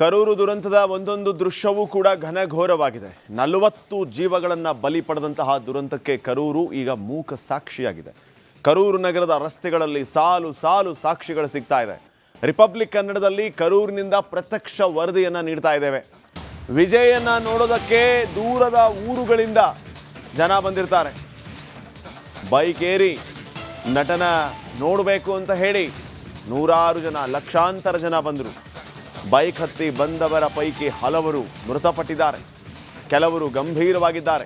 ಕರೂರು ದುರಂತದ ಒಂದೊಂದು ದೃಶ್ಯವೂ ಕೂಡ ಘನಘೋರವಾಗಿದೆ. ನಲವತ್ತು ಜೀವಗಳನ್ನು ಬಲಿ ಪಡೆದಂತಹ ದುರಂತಕ್ಕೆ ಕರೂರು ಈಗ ಮೂಕ ಸಾಕ್ಷಿಯಾಗಿದೆ. ಕರೂರು ನಗರದ ರಸ್ತೆಗಳಲ್ಲಿ ಸಾಲು ಸಾಲು ಸಾಕ್ಷಿಗಳು ಸಿಗ್ತಾ ಇದೆ. ರಿಪಬ್ಲಿಕ್ ಕನ್ನಡದಲ್ಲಿ ಕರೂರಿನಿಂದ ಪ್ರತ್ಯಕ್ಷ ವರದಿಯನ್ನು ನೀಡ್ತಾ ಇದ್ದೇವೆ. ವಿಜಯನ್ನು ನೋಡೋದಕ್ಕೆ ದೂರದ ಊರುಗಳಿಂದ ಜನ ಬಂದಿರ್ತಾರೆ. ಬೈಕ್ ಏರಿ ನಟನ ನೋಡಬೇಕು ಅಂತ ಹೇಳಿ ನೂರಾರು ಜನ, ಲಕ್ಷಾಂತರ ಜನ ಬಂದರು. ಬೈಕ್ ಹತ್ತಿ ಬಂದವರ ಪೈಕಿ ಹಲವರು ಮೃತಪಟ್ಟಿದ್ದಾರೆ. ಕೆಲವರು ಗಂಭೀರವಾಗಿದ್ದಾರೆ.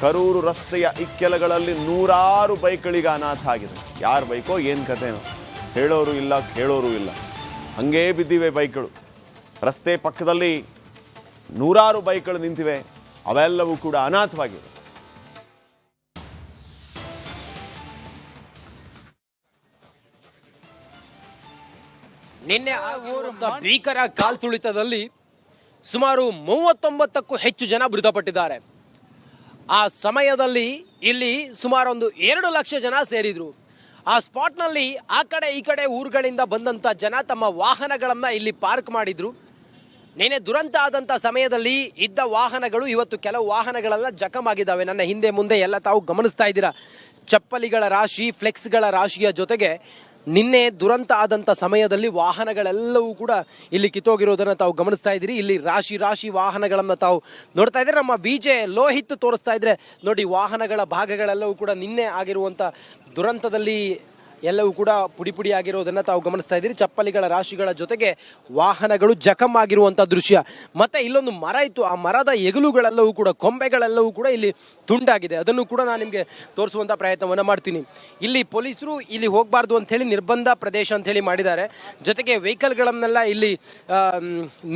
ಕರೂರು ರಸ್ತೆಯ ಇಕ್ಕೆಲಗಳಲ್ಲಿ ನೂರಾರು ಬೈಕ್ಗಳಿಗೆ ಅನಾಥ ಆಗಿದೆ. ಯಾರ ಬೈಕೋ, ಏನು ಕಥೆನೋ. ಹೇಳೋರು ಇಲ್ಲ, ಕೇಳೋರು ಇಲ್ಲ. ಹಂಗೇ ಬಿದ್ದಿವೆ ಬೈಕ್ಗಳು. ರಸ್ತೆ ಪಕ್ಕದಲ್ಲಿ ನೂರಾರು ಬೈಕ್ಗಳು ನಿಂತಿವೆ. ಅವೆಲ್ಲವೂ ಕೂಡ ಅನಾಥವಾಗಿವೆ. ನಿನ್ನೆ ಆಗಿರುವಂತಹ ಭೀಕರ ಕಾಲ್ತುಳಿತದಲ್ಲಿ ಸುಮಾರು ಮೂವತ್ತೊಂಬತ್ತಕ್ಕೂ ಹೆಚ್ಚು ಜನ ಮೃತಪಟ್ಟಿದ್ದಾರೆ. ಆ ಸಮಯದಲ್ಲಿ ಇಲ್ಲಿ ಸುಮಾರು ಒಂದು ಎರಡು ಲಕ್ಷ ಜನ ಸೇರಿದ್ರು. ಆ ಸ್ಪಾಟ್ನಲ್ಲಿ ಆ ಕಡೆ ಈ ಕಡೆ ಊರುಗಳಿಂದ ಬಂದಂಥ ಜನ ತಮ್ಮ ವಾಹನಗಳನ್ನು ಇಲ್ಲಿ ಪಾರ್ಕ್ ಮಾಡಿದ್ರು. ನಿನ್ನೆ ದುರಂತ ಆದಂಥ ಸಮಯದಲ್ಲಿ ಇದ್ದ ವಾಹನಗಳು ಇವತ್ತು ಕೆಲವು ವಾಹನಗಳೆಲ್ಲ ಜಖಮಾಗಿದ್ದಾವೆ ನನ್ನ ಹಿಂದೆ ಮುಂದೆ ಎಲ್ಲ ತಾವು ಗಮನಿಸ್ತಾ ಇದ್ದೀರಾ. ಚಪ್ಪಲಿಗಳ ರಾಶಿ, ಫ್ಲೆಕ್ಸ್ಗಳ ರಾಶಿಯ ಜೊತೆಗೆ ನಿನ್ನೆ ದುರಂತ ಆದಂಥ ಸಮಯದಲ್ಲಿ ವಾಹನಗಳೆಲ್ಲವೂ ಕೂಡ ಇಲ್ಲಿ ಕಿತ್ತೋಗಿರೋದನ್ನು ತಾವು ಗಮನಿಸ್ತಾ ಇದ್ದೀರಿ. ಇಲ್ಲಿ ರಾಶಿ ರಾಶಿ ವಾಹನಗಳನ್ನು ತಾವು ನೋಡ್ತಾ ಇದ್ದರೆ. ನಮ್ಮ ವಿಜೆ ಲೋಹಿತ್ ತೋರಿಸ್ತಾ ಇದ್ರೆ ನೋಡಿ, ವಾಹನಗಳ ಭಾಗಗಳೆಲ್ಲವೂ ಕೂಡ ನಿನ್ನೆ ಆಗಿರುವಂಥ ದುರಂತದಲ್ಲಿ ಎಲ್ಲವೂ ಕೂಡ ಪುಡಿ ಪುಡಿ ಆಗಿರೋದನ್ನ ತಾವು ಗಮನಿಸ್ತಾ ಇದ್ದೀರಿ. ಚಪ್ಪಲಿಗಳ ರಾಶಿಗಳ ಜೊತೆಗೆ ವಾಹನಗಳು ಜಖಮ್ ಆಗಿರುವಂಥ ದೃಶ್ಯ. ಮತ್ತೆ ಇಲ್ಲೊಂದು ಮರ ಇತ್ತು. ಆ ಮರದ ಎಗಲುಗಳೆಲ್ಲವೂ ಕೂಡ, ಕೊಂಬೆಗಳೆಲ್ಲವೂ ಕೂಡ ಇಲ್ಲಿ ತುಂಡಾಗಿದೆ. ಅದನ್ನು ಕೂಡ ನಾನು ನಿಮಗೆ ತೋರಿಸುವಂಥ ಪ್ರಯತ್ನವನ್ನು ಮಾಡ್ತೀನಿ. ಇಲ್ಲಿ ಪೊಲೀಸರು ಇಲ್ಲಿ ಹೋಗಬಾರ್ದು ಅಂಥೇಳಿ ನಿರ್ಬಂಧ ಪ್ರದೇಶ ಅಂಥೇಳಿ ಮಾಡಿದ್ದಾರೆ. ಜೊತೆಗೆ ವೆಹಿಕಲ್ಗಳನ್ನೆಲ್ಲ ಇಲ್ಲಿ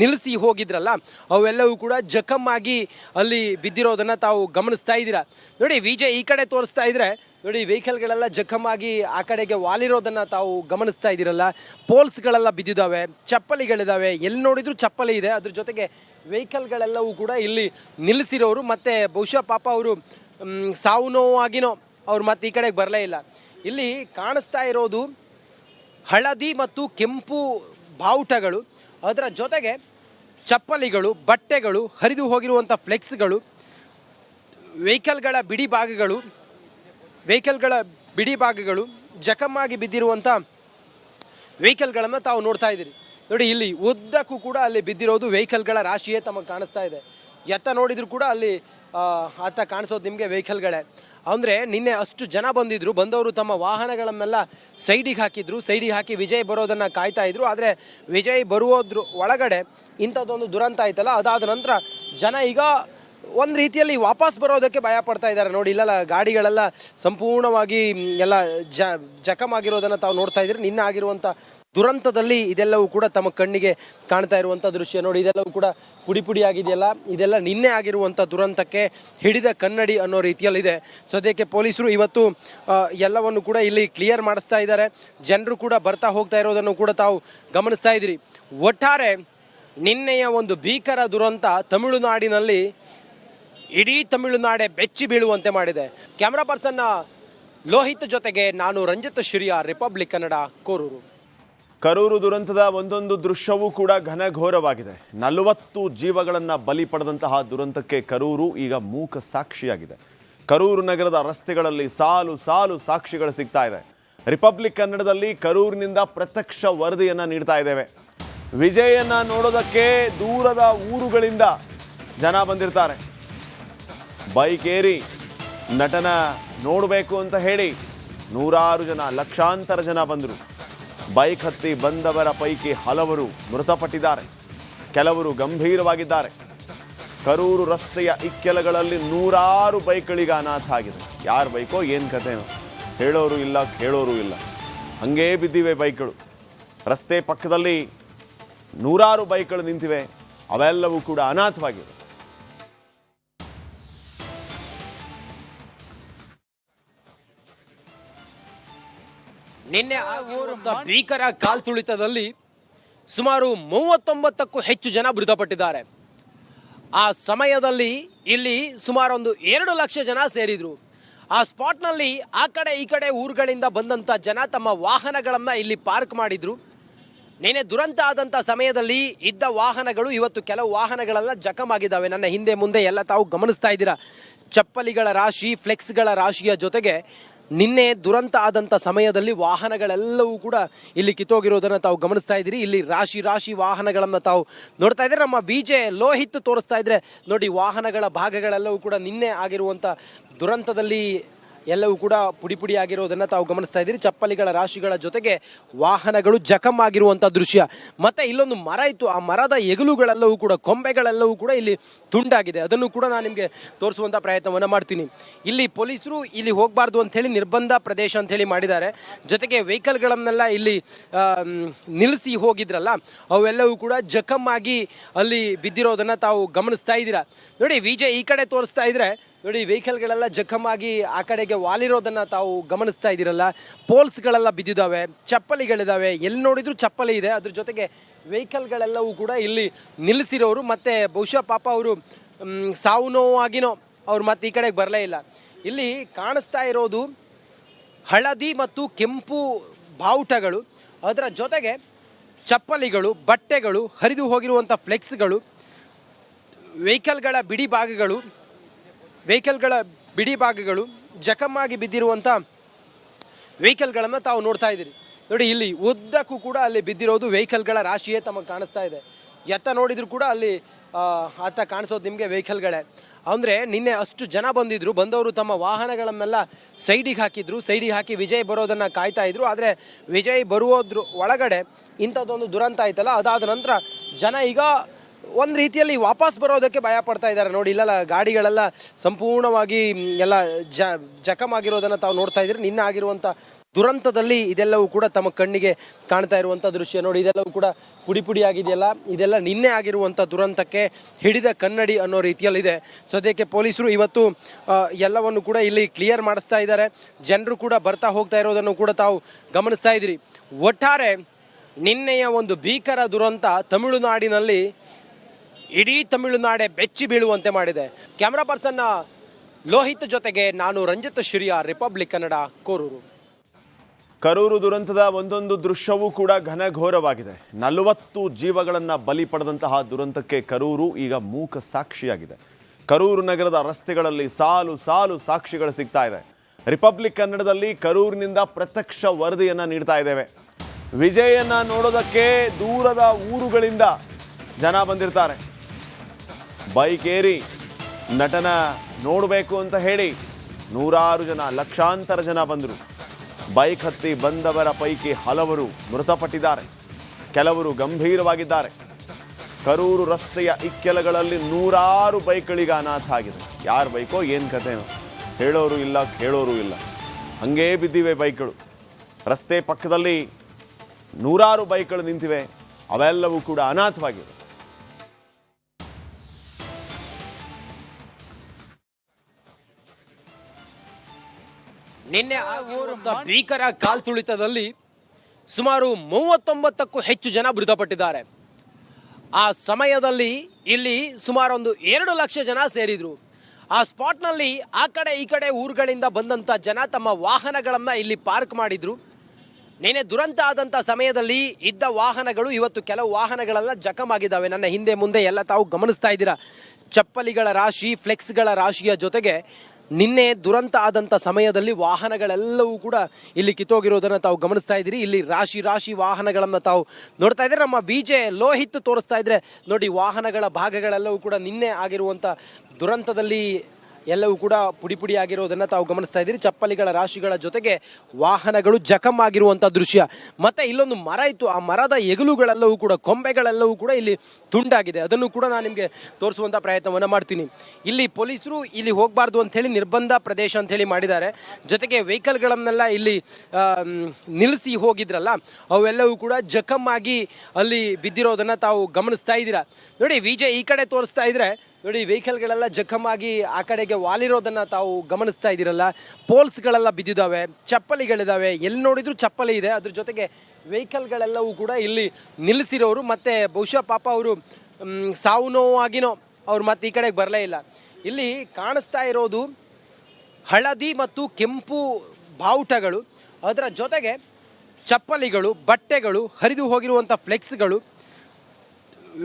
ನಿಲ್ಲಿಸಿ ಹೋಗಿದ್ರಲ್ಲ, ಅವೆಲ್ಲವೂ ಕೂಡ ಜಖಮ್ ಆಗಿ ಅಲ್ಲಿ ಬಿದ್ದಿರೋದನ್ನ ತಾವು ಗಮನಿಸ್ತಾ ಇದ್ದೀರಾ. ನೋಡಿ, ವಿಜಯ್ ಈ ಕಡೆ ತೋರಿಸ್ತಾ ಇದ್ರೆ ನೋಡಿ ವೆಹಿಕಲ್ಗಳೆಲ್ಲ ಜಖಮ್ ಆಗಿ ಆ ಕಡೆಗೆ ವಾಲಿರೋದನ್ನ ತಾವು ಗಮನಿಸ್ತಾ ಇದ್ದೀರಲ್ಲ. ಪೋಲ್ಸ್ಗಳೆಲ್ಲ ಬಿದ್ದಿದ್ದಾವೆ ಚಪ್ಪಲಿಗಳಿದ್ದಾವೆ ಎಲ್ಲಿ ನೋಡಿದ್ರು ಚಪ್ಪಲಿ ಇದೆ. ಅದ್ರ ಜೊತೆಗೆ ವೆಹಿಕಲ್ಗಳೆಲ್ಲವೂ ಕೂಡ ಇಲ್ಲಿ ನಿಲ್ಲಿಸಿರೋರು. ಮತ್ತೆ ಬಹುಶಃ ಪಾಪ ಅವರು ಸಾವು ನೋವಾಗಿನೋ ಅವ್ರು ಮತ್ತೆ ಈ ಕಡೆಗೆ ಬರಲೇ ಇಲ್ಲ. ಇಲ್ಲಿ ಕಾಣಿಸ್ತಾ ಇರೋದು ಹಳದಿ ಮತ್ತು ಕೆಂಪು ಬಾವುಟಗಳು. ಅದರ ಜೊತೆಗೆ ಚಪ್ಪಲಿಗಳು, ಬಟ್ಟೆಗಳು, ಹರಿದು ಹೋಗಿರುವಂಥ ಫ್ಲೆಕ್ಸ್ಗಳು ವೆಹಿಕಲ್ಗಳ ಬಿಡಿ ಭಾಗಗಳು ವೆಹಿಕಲ್ಗಳ ಬಿಡಿ ಭಾಗಗಳು ಜಖಮ್ಮಾಗಿ ಬಿದ್ದಿರುವಂಥ ವೆಹಿಕಲ್ಗಳನ್ನು ತಾವು ನೋಡ್ತಾ ಇದ್ದೀರಿ. ನೋಡಿ, ಇಲ್ಲಿ ಉದ್ದಕ್ಕೂ ಕೂಡ ಅಲ್ಲಿ ಬಿದ್ದಿರೋದು ವೆಹಿಕಲ್ಗಳ ರಾಶಿಯೇ ತಮಗೆ ಕಾಣಿಸ್ತಾ ಇದೆ. ಎತ್ತ ನೋಡಿದ್ರು ಕೂಡ ಅಲ್ಲಿ ಅತ್ತ ಕಾಣಿಸೋದು ನಿಮಗೆ ವೆಹಿಕಲ್ಗಳೇ. ಅಂದರೆ, ನಿನ್ನೆ ಅಷ್ಟು ಜನ ಬಂದಿದ್ರು, ಬಂದವರು ತಮ್ಮ ವಾಹನಗಳನ್ನೆಲ್ಲ ಸೈಡಿಗೆ ಹಾಕಿದ್ರು, ಸೈಡಿಗೆ ಹಾಕಿ ವಿಜಯ್ ಬರೋದನ್ನು ಕಾಯ್ತಾ ಇದ್ರು. ಆದರೆ, ವಿಜಯ್ ಬರುವುದ್ರ ಒಳಗಡೆ ಇಂಥದ್ದೊಂದು ದುರಂತ ಆಯ್ತಲ್ಲ, ಅದಾದ ನಂತರ ಜನ ಈಗ ಒಂದು ರೀತಿಯಲ್ಲಿ ವಾಪಸ್ ಬರೋದಕ್ಕೆ ಭಯ ಪಡ್ತಾ ಇದ್ದಾರೆ. ನೋಡಿ, ಇಲ್ಲೆಲ್ಲ ಗಾಡಿಗಳೆಲ್ಲ ಸಂಪೂರ್ಣವಾಗಿ ಎಲ್ಲ ಜ ಜಖಮ್ ಆಗಿರೋದನ್ನು ತಾವು ನೋಡ್ತಾ ಇದ್ದೀರಿ. ನಿನ್ನೆ ಆಗಿರುವಂಥ ದುರಂತದಲ್ಲಿ ಇದೆಲ್ಲವೂ ಕೂಡ ತಮ್ಮ ಕಣ್ಣಿಗೆ ಕಾಣ್ತಾ ಇರುವಂಥ ದೃಶ್ಯ. ನೋಡಿ, ಇದೆಲ್ಲವೂ ಕೂಡ ಪುಡಿ ಪುಡಿ ಆಗಿದೆಯಲ್ಲ ಇದೆಲ್ಲ ನಿನ್ನೆ ಆಗಿರುವಂಥ ದುರಂತಕ್ಕೆ ಹಿಡಿದ ಕನ್ನಡಿ ಅನ್ನೋ ರೀತಿಯಲ್ಲಿದೆ. ಸದ್ಯಕ್ಕೆ ಪೊಲೀಸರು ಇವತ್ತು ಎಲ್ಲವನ್ನು ಕೂಡ ಇಲ್ಲಿ ಕ್ಲಿಯರ್ ಮಾಡಿಸ್ತಾ ಇದ್ದಾರೆ. ಜನರು ಕೂಡ ಬರ್ತಾ ಹೋಗ್ತಾ ಇರೋದನ್ನು ಕೂಡ ತಾವು ಗಮನಿಸ್ತಾ ಇದ್ದೀರಿ. ಒಟ್ಟಾರೆ ನಿನ್ನೆಯ ಒಂದು ಭೀಕರ ದುರಂತ ತಮಿಳುನಾಡಿನಲ್ಲಿ ಇಡೀ ತಮಿಳುನಾಡೆ ಬೆಚ್ಚಿ ಬೀಳುವಂತೆ ಮಾಡಿದೆ. ಕ್ಯಾಮ್ರಾ ಪರ್ಸನ್ನ ಲೋಹಿತ್ ಜೊತೆಗೆ ನಾನು ರಂಜಿತ್ ಶಿರಿಯ, ರಿಪಬ್ಲಿಕ್ ಕನ್ನಡ, ಕೋರೂರು. ಕರೂರು ದುರಂತದ ಒಂದೊಂದು ದೃಶ್ಯವೂ ಕೂಡ ಘನಘೋರವಾಗಿದೆ. ನಲವತ್ತು ಜೀವಗಳನ್ನು ಬಲಿ ಪಡೆದಂತಹ ದುರಂತಕ್ಕೆ ಕರೂರು ಈಗ ಮೂಕ ಸಾಕ್ಷಿಯಾಗಿದೆ. ಕರೂರು ನಗರದ ರಸ್ತೆಗಳಲ್ಲಿ ಸಾಲು ಸಾಲು ಸಾಕ್ಷಿಗಳು ಸಿಗ್ತಾ ಇದೆ. ರಿಪಬ್ಲಿಕ್ ಕನ್ನಡದಲ್ಲಿ ಕರೂರಿನಿಂದ ಪ್ರತ್ಯಕ್ಷ ವರದಿಯನ್ನು ನೀಡ್ತಾ ಇದ್ದೇವೆ. ವಿಜಯನ ನೋಡೋದಕ್ಕೆ ದೂರದ ಊರುಗಳಿಂದ ಜನ ಬಂದಿರ್ತಾರೆ. ಬೈಕ್ ಏರಿ ನಟನ ನೋಡಬೇಕು ಅಂತ ಹೇಳಿ ನೂರಾರು ಜನ, ಲಕ್ಷಾಂತರ ಜನ ಬಂದರು. ಬೈಕ್ ಹತ್ತಿ ಬಂದವರ ಪೈಕಿ ಹಲವರು ಮೃತಪಟ್ಟಿದ್ದಾರೆ. ಕೆಲವರು ಗಂಭೀರವಾಗಿದ್ದಾರೆ. ಕರೂರು ರಸ್ತೆಯ ಇಕ್ಕೆಲಗಳಲ್ಲಿ ನೂರಾರು ಬೈಕ್ಗಳಿಗೆ ಅನಾಥ ಆಗಿದೆ. ಯಾರು ಬೈಕೋ, ಏನು ಕಥೆನೋ. ಹೇಳೋರು ಇಲ್ಲ, ಕೇಳೋರು ಇಲ್ಲ. ಹಂಗೇ ಬಿದ್ದಿವೆ ಬೈಕ್ಗಳು. ರಸ್ತೆ ಪಕ್ಕದಲ್ಲಿ ನೂರಾರು ಬೈಕ್ಗಳು ನಿಂತಿವೆ. ಅವೆಲ್ಲವೂ ಕೂಡ ಅನಾಥವಾಗಿವೆ. ನಿನ್ನೆ ಆಗಿರುವಂತಹ ಭೀಕರ ಕಾಲ್ತುಳಿತದಲ್ಲಿ ಸುಮಾರು ಮೂವತ್ತೊಂಬತ್ತಕ್ಕೂ ಹೆಚ್ಚು ಜನ ಮೃತಪಟ್ಟಿದ್ದಾರೆ. ಆ ಸಮಯದಲ್ಲಿ ಇಲ್ಲಿ ಸುಮಾರು ಒಂದು ಎರಡು ಲಕ್ಷ ಜನ ಸೇರಿದ್ರು. ಆ ಸ್ಪಾಟ್ನಲ್ಲಿ ಆ ಕಡೆ ಈ ಕಡೆ ಊರುಗಳಿಂದ ಬಂದಂಥ ಜನ ತಮ್ಮ ವಾಹನಗಳನ್ನು ಇಲ್ಲಿ ಪಾರ್ಕ್ ಮಾಡಿದ್ರು. ನಿನ್ನೆ ದುರಂತ ಆದಂಥ ಸಮಯದಲ್ಲಿ ಇದ್ದ ವಾಹನಗಳು ಇವತ್ತು ಕೆಲವು ವಾಹನಗಳೆಲ್ಲ ಜಖಮಾಗಿದ್ದಾವೆ ನನ್ನ ಹಿಂದೆ ಮುಂದೆ ಎಲ್ಲ ತಾವು ಗಮನಿಸ್ತಾ ಇದ್ದೀರಾ. ಚಪ್ಪಲಿಗಳ ರಾಶಿ, ಫ್ಲೆಕ್ಸ್ಗಳ ರಾಶಿಯ ಜೊತೆಗೆ ನಿನ್ನೆ ದುರಂತ ಆದಂಥ ಸಮಯದಲ್ಲಿ ವಾಹನಗಳೆಲ್ಲವೂ ಕೂಡ ಇಲ್ಲಿ ಕಿತ್ತೋಗಿರೋದನ್ನು ತಾವು ಗಮನಿಸ್ತಾ ಇದ್ದೀರಿ. ಇಲ್ಲಿ ರಾಶಿ ರಾಶಿ ವಾಹನಗಳನ್ನು ತಾವು ನೋಡ್ತಾ ಇದ್ದರೆ. ನಮ್ಮ ವಿಜೆ ಲೋಹಿತ್ ತೋರಿಸ್ತಾ ಇದ್ರೆ ನೋಡಿ, ವಾಹನಗಳ ಭಾಗಗಳೆಲ್ಲವೂ ಕೂಡ ನಿನ್ನೆ ಆಗಿರುವಂಥ ದುರಂತದಲ್ಲಿ ಎಲ್ಲವೂ ಕೂಡ ಪುಡಿ ಪುಡಿ ಆಗಿರೋದನ್ನ ತಾವು ಗಮನಿಸ್ತಾ ಇದ್ದೀರಿ. ಚಪ್ಪಲಿಗಳ ರಾಶಿಗಳ ಜೊತೆಗೆ ವಾಹನಗಳು ಜಖಮ್ ಆಗಿರುವಂಥ ದೃಶ್ಯ. ಮತ್ತೆ ಇಲ್ಲೊಂದು ಮರ ಇತ್ತು. ಆ ಮರದ ಎಗಲುಗಳೆಲ್ಲವೂ ಕೂಡ, ಕೊಂಬೆಗಳೆಲ್ಲವೂ ಕೂಡ ಇಲ್ಲಿ ತುಂಡಾಗಿದೆ. ಅದನ್ನು ಕೂಡ ನಾನು ನಿಮಗೆ ತೋರಿಸುವಂಥ ಪ್ರಯತ್ನವನ್ನು ಮಾಡ್ತೀನಿ. ಇಲ್ಲಿ ಪೊಲೀಸರು ಇಲ್ಲಿ ಹೋಗಬಾರ್ದು ಅಂಥೇಳಿ ನಿರ್ಬಂಧ ಪ್ರದೇಶ ಅಂಥೇಳಿ ಮಾಡಿದ್ದಾರೆ. ಜೊತೆಗೆ ವೆಹಿಕಲ್ಗಳನ್ನೆಲ್ಲ ಇಲ್ಲಿ ನಿಲ್ಲಿಸಿ ಹೋಗಿದ್ರಲ್ಲ, ಅವೆಲ್ಲವೂ ಕೂಡ ಜಖಮ್ ಆಗಿ ಅಲ್ಲಿ ಬಿದ್ದಿರೋದನ್ನ ತಾವು ಗಮನಿಸ್ತಾ ಇದ್ದೀರಾ. ನೋಡಿ, ವಿಜಯ್ ಈ ಕಡೆ ತೋರಿಸ್ತಾ ಇದ್ರೆ ನೋಡಿ ವೆಹಿಕಲ್ಗಳೆಲ್ಲ ಜಖಮ್ ಆಗಿ ಆ ಕಡೆಗೆ ವಾಲಿರೋದನ್ನ ತಾವು ಗಮನಿಸ್ತಾ ಇದ್ದೀರಲ್ಲ. ಪೋಲ್ಸ್ಗಳೆಲ್ಲ ಬಿದ್ದಿದ್ದಾವೆ, ಚಪ್ಪಲಿಗಳಿದ್ದಾವೆ. ಎಲ್ಲಿ ನೋಡಿದ್ರು ಚಪ್ಪಲಿ ಇದೆ. ಅದ್ರ ಜೊತೆಗೆ ವೆಹಿಕಲ್ಗಳೆಲ್ಲವೂ ಕೂಡ ಇಲ್ಲಿ ನಿಲ್ಲಿಸಿರೋರು. ಮತ್ತೆ ಬಹುಶಃ ಪಾಪ ಅವರು ಸಾವು ನೋವಾಗಿನೋ ಅವ್ರು ಮತ್ತೆ ಈ ಕಡೆಗೆ ಬರಲೇ ಇಲ್ಲ. ಇಲ್ಲಿ ಕಾಣಿಸ್ತಾ ಇರೋದು ಹಳದಿ ಮತ್ತು ಕೆಂಪು ಬಾವುಟಗಳು. ಅದರ ಜೊತೆಗೆ ಚಪ್ಪಲಿಗಳು, ಬಟ್ಟೆಗಳು, ಹರಿದು ಹೋಗಿರುವಂಥ ಫ್ಲೆಕ್ಸ್ಗಳು ವೆಹಿಕಲ್ಗಳ ಬಿಡಿ ಭಾಗಗಳು ವೆಹಿಕಲ್ಗಳ ಬಿಡಿ ಭಾಗಗಳು ಜಖಮ್ಮಾಗಿ ಬಿದ್ದಿರುವಂಥ ವೆಹಿಕಲ್ಗಳನ್ನು ತಾವು ನೋಡ್ತಾ ಇದ್ದೀರಿ. ನೋಡಿ, ಇಲ್ಲಿ ಉದ್ದಕ್ಕೂ ಕೂಡ ಅಲ್ಲಿ ಬಿದ್ದಿರೋದು ವೆಹಿಕಲ್ಗಳ ರಾಶಿಯೇ ತಮಗೆ ಕಾಣಿಸ್ತಾ ಇದೆ. ಎತ್ತ ನೋಡಿದ್ರು ಕೂಡ ಅಲ್ಲಿ ಅತ್ತ ಕಾಣಿಸೋದು ನಿಮಗೆ ವೆಹಿಕಲ್ಗಳೇ. ಅಂದರೆ, ನಿನ್ನೆ ಅಷ್ಟು ಜನ ಬಂದಿದ್ರು, ಬಂದವರು ತಮ್ಮ ವಾಹನಗಳನ್ನೆಲ್ಲ ಸೈಡಿಗೆ ಹಾಕಿದ್ರು, ಸೈಡಿಗೆ ಹಾಕಿ ವಿಜಯ್ ಬರೋದನ್ನು ಕಾಯ್ತಾ ಇದ್ರು. ಆದರೆ, ವಿಜಯ್ ಬರುವುದ್ರ ಒಳಗಡೆ ಇಂಥದ್ದೊಂದು ದುರಂತ ಆಯ್ತಲ್ಲ, ಅದಾದ ನಂತರ ಜನ ಈಗ ಒಂದು ರೀತಿಯಲ್ಲಿ ವಾಪಸ್ ಬರೋದಕ್ಕೆ ಭಯ ಪಡ್ತಾ ಇದ್ದಾರೆ. ನೋಡಿ, ಇಲ್ಲೆಲ್ಲ ಗಾಡಿಗಳೆಲ್ಲ ಸಂಪೂರ್ಣವಾಗಿ ಎಲ್ಲ ಜ ಜಖಮ್ ಆಗಿರೋದನ್ನು ತಾವು ನೋಡ್ತಾ ಇದ್ದೀರಿ. ನಿನ್ನೆ ಆಗಿರುವಂಥ ದುರಂತದಲ್ಲಿ ಇದೆಲ್ಲವೂ ಕೂಡ ತಮ್ಮ ಕಣ್ಣಿಗೆ ಕಾಣ್ತಾ ಇರುವಂಥ ದೃಶ್ಯ. ನೋಡಿ, ಇದೆಲ್ಲವೂ ಕೂಡ ಪುಡಿ ಪುಡಿ ಆಗಿದೆಯಲ್ಲ ಇದೆಲ್ಲ ನಿನ್ನೆ ಆಗಿರುವಂಥ ದುರಂತಕ್ಕೆ ಹಿಡಿದ ಕನ್ನಡಿ ಅನ್ನೋ ರೀತಿಯಲ್ಲಿದೆ. ಸದ್ಯಕ್ಕೆ ಪೊಲೀಸರು ಇವತ್ತು ಎಲ್ಲವನ್ನು ಕೂಡ ಇಲ್ಲಿ ಕ್ಲಿಯರ್ ಮಾಡಿಸ್ತಾ ಇದ್ದಾರೆ. ಜನರು ಕೂಡ ಬರ್ತಾ ಹೋಗ್ತಾ ಇರೋದನ್ನು ಕೂಡ ತಾವು ಗಮನಿಸ್ತಾ ಇದ್ದೀರಿ. ಒಟ್ಟಾರೆ ನಿನ್ನೆಯ ಒಂದು ಭೀಕರ ದುರಂತ ತಮಿಳುನಾಡಿನಲ್ಲಿ ಇಡೀ ತಮಿಳುನಾಡೆ ಬೆಚ್ಚಿ ಬೀಳುವಂತೆ ಮಾಡಿದೆ. ಕ್ಯಾಮ್ರಾ ಪರ್ಸನ್ನ ಲೋಹಿತ್ ಜೊತೆಗೆ ನಾನು ರಂಜಿತ್ ಶಿರಿಯ, ರಿಪಬ್ಲಿಕ್ ಕನ್ನಡ, ಕೋರೂರು. ಕರೂರು ದುರಂತದ ಒಂದೊಂದು ದೃಶ್ಯವೂ ಕೂಡ ಘನಘೋರವಾಗಿದೆ. ನಲವತ್ತು ಜೀವಗಳನ್ನು ಬಲಿ ಪಡೆದಂತಹ ದುರಂತಕ್ಕೆ ಕರೂರು ಈಗ ಮೂಕ ಸಾಕ್ಷಿಯಾಗಿದೆ. ಕರೂರು ನಗರದ ರಸ್ತೆಗಳಲ್ಲಿ ಸಾಲು ಸಾಲು ಸಾಕ್ಷಿಗಳು ಸಿಗ್ತಾ ಇದೆ. ರಿಪಬ್ಲಿಕ್ ಕನ್ನಡದಲ್ಲಿ ಕರೂರಿನಿಂದ ಪ್ರತ್ಯಕ್ಷ ವರದಿಯನ್ನು ನೀಡ್ತಾ ಇದ್ದೇವೆ. ವಿಜಯನ ನೋಡೋದಕ್ಕೆ ದೂರದ ಊರುಗಳಿಂದ ಜನ ಬಂದಿರ್ತಾರೆ. ಬೈಕ್ ಏರಿ ನಟನ ನೋಡಬೇಕು ಅಂತ ಹೇಳಿ ನೂರಾರು ಜನ, ಲಕ್ಷಾಂತರ ಜನ ಬಂದರು. ಬೈಕ್ ಹತ್ತಿ ಬಂದವರ ಪೈಕಿ ಹಲವರು ಮೃತಪಟ್ಟಿದ್ದಾರೆ. ಕೆಲವರು ಗಂಭೀರವಾಗಿದ್ದಾರೆ. ಕರೂರು ರಸ್ತೆಯ ಇಕ್ಕೆಲಗಳಲ್ಲಿ ನೂರಾರು ಬೈಕ್ಗಳಿಗೆ ಅನಾಥ ಆಗಿದೆ. ಯಾರು ಬೈಕೋ, ಏನು ಕಥೆನೋ. ಹೇಳೋರು ಇಲ್ಲ, ಕೇಳೋರು ಇಲ್ಲ. ಹಂಗೇ ಬಿದ್ದಿವೆ ಬೈಕ್ಗಳು. ರಸ್ತೆ ಪಕ್ಕದಲ್ಲಿ ನೂರಾರು ಬೈಕ್ಗಳು ನಿಂತಿವೆ. ಅವೆಲ್ಲವೂ ಕೂಡ ಅನಾಥವಾಗಿವೆ. ನಿನ್ನೆ ಆಗಿರುವಂತಹ ಭೀಕರ ಕಾಲ್ ತುಳಿತದಲ್ಲಿ ಸುಮಾರು ಮೂವತ್ತೊಂಬತ್ತಕ್ಕೂ ಹೆಚ್ಚು ಜನ ಮೃತಪಟ್ಟಿದ್ದಾರೆ. ಆ ಸಮಯದಲ್ಲಿ ಇಲ್ಲಿ ಸುಮಾರು ಒಂದು ಎರಡು ಲಕ್ಷ ಜನ ಸೇರಿದ್ರು. ಆ ಸ್ಪಾಟ್ನಲ್ಲಿ ಆ ಕಡೆ ಈ ಕಡೆ ಊರುಗಳಿಂದ ಬಂದಂಥ ಜನ ತಮ್ಮ ವಾಹನಗಳನ್ನು ಇಲ್ಲಿ ಪಾರ್ಕ್ ಮಾಡಿದ್ರು. ನಿನ್ನೆ ದುರಂತ ಆದಂಥ ಸಮಯದಲ್ಲಿ ಇದ್ದ ವಾಹನಗಳು ಇವತ್ತು ಕೆಲವು ವಾಹನಗಳೆಲ್ಲ ಜಖಮ್ ಆಗಿದ್ದಾವೆ. ನನ್ನ ಹಿಂದೆ ಮುಂದೆ ಎಲ್ಲ ತಾವು ಗಮನಿಸ್ತಾ ಇದ್ದೀರಾ. ಚಪ್ಪಲಿಗಳ ರಾಶಿ, ಫ್ಲೆಕ್ಸ್ಗಳ ರಾಶಿಯ ಜೊತೆಗೆ ನಿನ್ನೆ ದುರಂತ ಆದಂಥ ಸಮಯದಲ್ಲಿ ವಾಹನಗಳೆಲ್ಲವೂ ಕೂಡ ಇಲ್ಲಿ ಕಿತ್ತೋಗಿರೋದನ್ನು ತಾವು ಗಮನಿಸ್ತಾ ಇದ್ದೀರಿ. ಇಲ್ಲಿ ರಾಶಿ ರಾಶಿ ವಾಹನಗಳನ್ನು ತಾವು ನೋಡ್ತಾ ಇದ್ದರೆ. ನಮ್ಮ ವಿಜೆ ಲೋಹಿತ್ ತೋರಿಸ್ತಾ ಇದ್ರೆ ನೋಡಿ, ವಾಹನಗಳ ಭಾಗಗಳೆಲ್ಲವೂ ಕೂಡ ನಿನ್ನೆ ಆಗಿರುವಂಥ ದುರಂತದಲ್ಲಿ ಎಲ್ಲವೂ ಕೂಡ ಪುಡಿ ಪುಡಿ ಆಗಿರೋದನ್ನ ತಾವು ಗಮನಿಸ್ತಾ ಇದ್ದೀರಿ. ಚಪ್ಪಲಿಗಳ ರಾಶಿಗಳ ಜೊತೆಗೆ ವಾಹನಗಳು ಜಖಮ್ ಆಗಿರುವಂಥ ದೃಶ್ಯ. ಮತ್ತೆ ಇಲ್ಲೊಂದು ಮರ ಇತ್ತು. ಆ ಮರದ ಎಗಲುಗಳೆಲ್ಲವೂ ಕೂಡ, ಕೊಂಬೆಗಳೆಲ್ಲವೂ ಕೂಡ ಇಲ್ಲಿ ತುಂಡಾಗಿದೆ. ಅದನ್ನು ಕೂಡ ನಾನು ನಿಮಗೆ ತೋರಿಸುವಂಥ ಪ್ರಯತ್ನವನ್ನು ಮಾಡ್ತೀನಿ. ಇಲ್ಲಿ ಪೊಲೀಸರು ಇಲ್ಲಿ ಹೋಗಬಾರ್ದು ಅಂಥೇಳಿ ನಿರ್ಬಂಧ ಪ್ರದೇಶ ಅಂಥೇಳಿ ಮಾಡಿದ್ದಾರೆ. ಜೊತೆಗೆ ವೆಹಿಕಲ್ಗಳನ್ನೆಲ್ಲ ಇಲ್ಲಿ ನಿಲ್ಲಿಸಿ ಹೋಗಿದ್ರಲ್ಲ, ಅವೆಲ್ಲವೂ ಕೂಡ ಜಖಮ್ ಆಗಿ ಅಲ್ಲಿ ಬಿದ್ದಿರೋದನ್ನ ತಾವು ಗಮನಿಸ್ತಾ ಇದ್ದೀರಾ. ನೋಡಿ, ವಿಜಯ್ ಈ ಕಡೆ ತೋರಿಸ್ತಾ ಇದ್ರೆ ನೋಡಿ ವೆಹಿಕಲ್ಗಳೆಲ್ಲ ಜಖಮ್ ಆಗಿ ಆ ಕಡೆಗೆ ವಾಲಿರೋದನ್ನ ತಾವು ಗಮನಿಸ್ತಾ ಇದ್ದೀರಲ್ಲ. ಪೋಲ್ಸ್ಗಳೆಲ್ಲ ಬಿದ್ದಿದ್ದಾವೆ, ಚಪ್ಪಲಿಗಳಿದ್ದಾವೆ. ಎಲ್ಲಿ ನೋಡಿದ್ರು ಚಪ್ಪಲಿ ಇದೆ. ಅದ್ರ ಜೊತೆಗೆ ವೆಹಿಕಲ್ಗಳೆಲ್ಲವೂ ಕೂಡ ಇಲ್ಲಿ ನಿಲ್ಲಿಸಿರೋರು. ಮತ್ತೆ ಬಹುಶಃ ಪಾಪ ಅವರು ಸಾವು ನೋವಾಗಿನೋ ಅವ್ರು ಮತ್ತೆ ಈ ಕಡೆಗೆ ಬರಲೇ ಇಲ್ಲ. ಇಲ್ಲಿ ಕಾಣಿಸ್ತಾ ಇರೋದು ಹಳದಿ ಮತ್ತು ಕೆಂಪು ಬಾವುಟಗಳು. ಅದರ ಜೊತೆಗೆ ಚಪ್ಪಲಿಗಳು, ಬಟ್ಟೆಗಳು, ಹರಿದು ಹೋಗಿರುವಂಥ ಫ್ಲೆಕ್ಸ್ಗಳು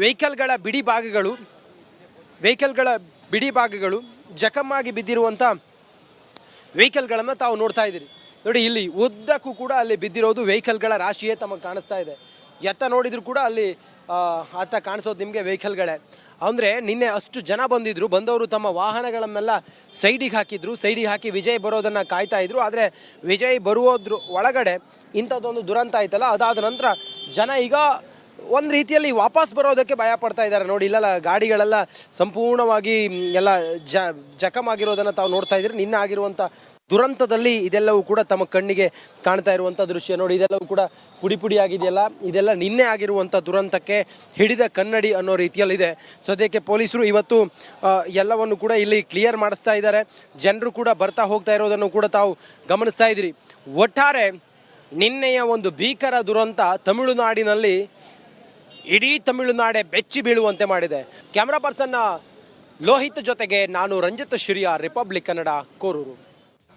ವೆಹಿಕಲ್ಗಳ ಬಿಡಿ ಭಾಗಗಳು ವೆಹಿಕಲ್ಗಳ ಬಿಡಿ ಭಾಗಗಳು ಜಖಮ್ಮಾಗಿ ಬಿದ್ದಿರುವಂಥ ವೆಹಿಕಲ್ಗಳನ್ನು ತಾವು ನೋಡ್ತಾ ಇದ್ದೀರಿ. ನೋಡಿ, ಇಲ್ಲಿ ಉದ್ದಕ್ಕೂ ಕೂಡ ಅಲ್ಲಿ ಬಿದ್ದಿರೋದು ವೆಹಿಕಲ್ಗಳ ರಾಶಿಯೇ ತಮಗೆ ಕಾಣಿಸ್ತಾ ಇದೆ. ಎತ್ತ ನೋಡಿದ್ರು ಕೂಡ ಅಲ್ಲಿ ಅತ್ತ ಕಾಣಿಸೋದು ನಿಮಗೆ ವೆಹಿಕಲ್ಗಳೇ. ಅಂದರೆ, ನಿನ್ನೆ ಅಷ್ಟು ಜನ ಬಂದಿದ್ರು, ಬಂದವರು ತಮ್ಮ ವಾಹನಗಳನ್ನೆಲ್ಲ ಸೈಡಿಗೆ ಹಾಕಿದ್ರು, ಸೈಡಿಗೆ ಹಾಕಿ ವಿಜಯ್ ಬರೋದನ್ನು ಕಾಯ್ತಾ ಇದ್ರು. ಆದರೆ, ವಿಜಯ್ ಬರುವುದ್ರ ಒಳಗಡೆ ಇಂಥದ್ದೊಂದು ದುರಂತ ಆಯ್ತಲ್ಲ, ಅದಾದ ನಂತರ ಜನ ಈಗ ಒಂದು ರೀತಿಯಲ್ಲಿ ವಾಪಸ್ ಬರೋದಕ್ಕೆ ಭಯ ಪಡ್ತಾ ಇದ್ದಾರೆ. ನೋಡಿ, ಇಲ್ಲೆಲ್ಲ ಗಾಡಿಗಳೆಲ್ಲ ಸಂಪೂರ್ಣವಾಗಿ ಎಲ್ಲ ಜ, ಜಖಮಾಗಿರೋದನ್ನು ತಾವು ನೋಡ್ತಾ ಇದ್ದೀರಿ. ನಿನ್ನೆ ಆಗಿರುವಂಥ ದುರಂತದಲ್ಲಿ ಇದೆಲ್ಲವೂ ಕೂಡ ತಮ್ಮ ಕಣ್ಣಿಗೆ ಕಾಣ್ತಾ ಇರುವಂಥ ದೃಶ್ಯ. ನೋಡಿ, ಇದೆಲ್ಲವೂ ಕೂಡ ಪುಡಿ ಪುಡಿ ಆಗಿದೆಯಲ್ಲ ಇದೆಲ್ಲ ನಿನ್ನೆ ಆಗಿರುವಂಥ ದುರಂತಕ್ಕೆ ಹಿಡಿದ ಕನ್ನಡಿ ಅನ್ನೋ ರೀತಿಯಲ್ಲಿದೆ. ಸದ್ಯಕ್ಕೆ ಪೊಲೀಸರು ಇವತ್ತು ಎಲ್ಲವನ್ನು ಕೂಡ ಇಲ್ಲಿ ಕ್ಲಿಯರ್ ಮಾಡಿಸ್ತಾ ಇದ್ದಾರೆ. ಜನರು ಕೂಡ ಬರ್ತಾ ಹೋಗ್ತಾ ಇರೋದನ್ನು ಕೂಡ ತಾವು ಗಮನಿಸ್ತಾ ಇದ್ದೀರಿ. ಒಟ್ಟಾರೆ ನಿನ್ನೆಯ ಒಂದು ಭೀಕರ ದುರಂತ ತಮಿಳುನಾಡಿನಲ್ಲಿ ಇಡೀ ತಮಿಳುನಾಡೆ ಬೆಚ್ಚಿ ಬೀಳುವಂತೆ ಮಾಡಿದೆ. ಕ್ಯಾಮ್ರಾ ಪರ್ಸನ್ನ ಲೋಹಿತ್ ಜೊತೆಗೆ ನಾನು ರಂಜಿತ್ ಶಿರಿಯಾ ರಿಪಬ್ಲಿಕ್ ಕನ್ನಡ ಕೋರೂರು.